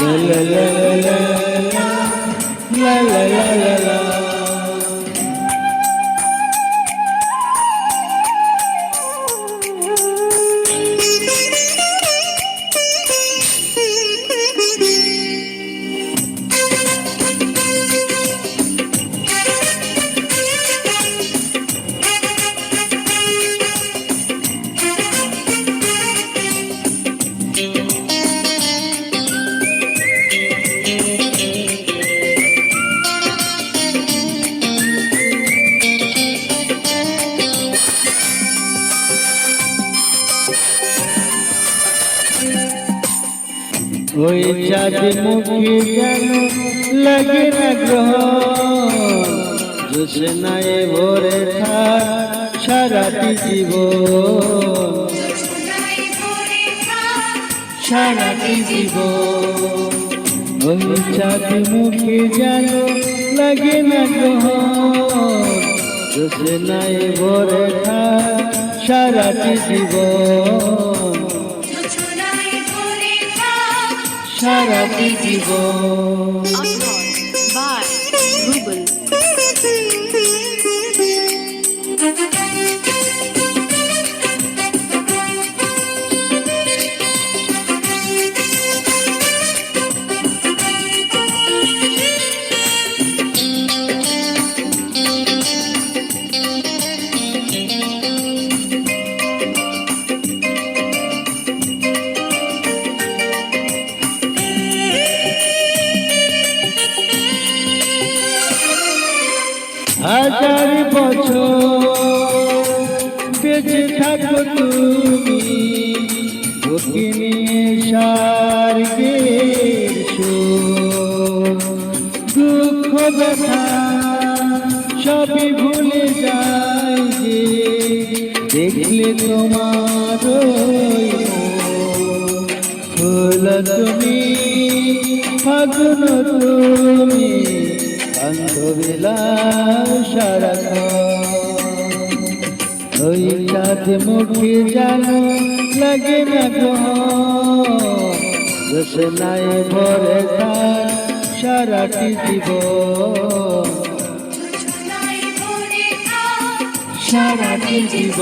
la la la la ওই চাঁদ মুখে যেন লাগে না গ্রহ জোসনায় ভরে থাক সারাটি জীবন। সারাটি জীবন। ওই চাঁদ মুখে যেন লাগে না গ্রহ জোসনায় ভরে থাক সারাটি জীবন। সারা জীবন। হাজার বছর বেঁচে থাকো তুমি বুকে নিয়ে স্বর্গের। দুঃখ ব্যথা সবই ভুলে যায় যে দেখলে তোমার। ফুল তুমি ফাগুন তুমি সারাতে মুখে জানো লাগে না গোসনায় ভরে তার সারাটি জীব সারাটি জীব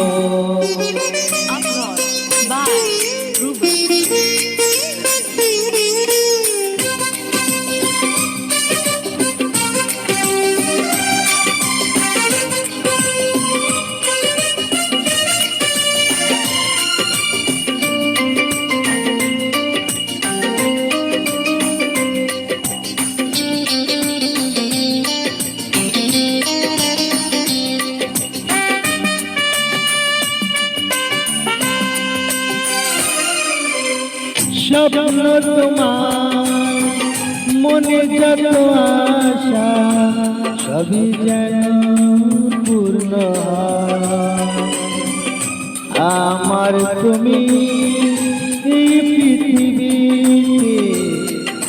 স্বপ্ন তোমার মনে যত আশা সবই যেন পূর্ণ। আমার তুমি এই পৃথিবীতে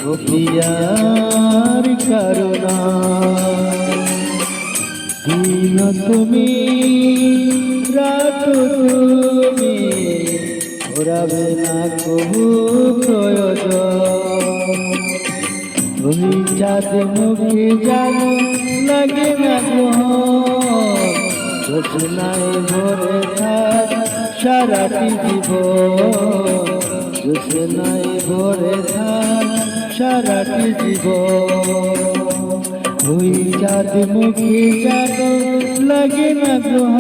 অভিয়ার কারণা তুমি, রাত তুমি ওরাবে না কবু প্রয়োজন। ওই চাঁদ মুখে জানো, লাগে না যোচনায় ভরে থাক সারাটি জীব যোচনায় ভরে থাক সারাটি জীব ওই চাঁদ মুখে জানো, লাগে না গ্রহ।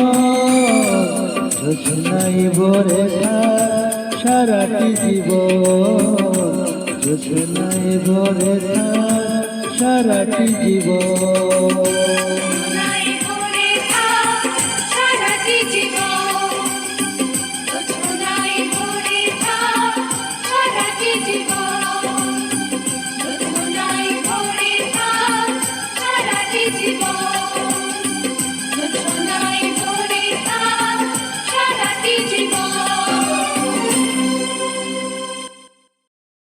যোচনায় ভরে থাক সারাটি জীব যোজনায় ভরে সারাটি জীবন।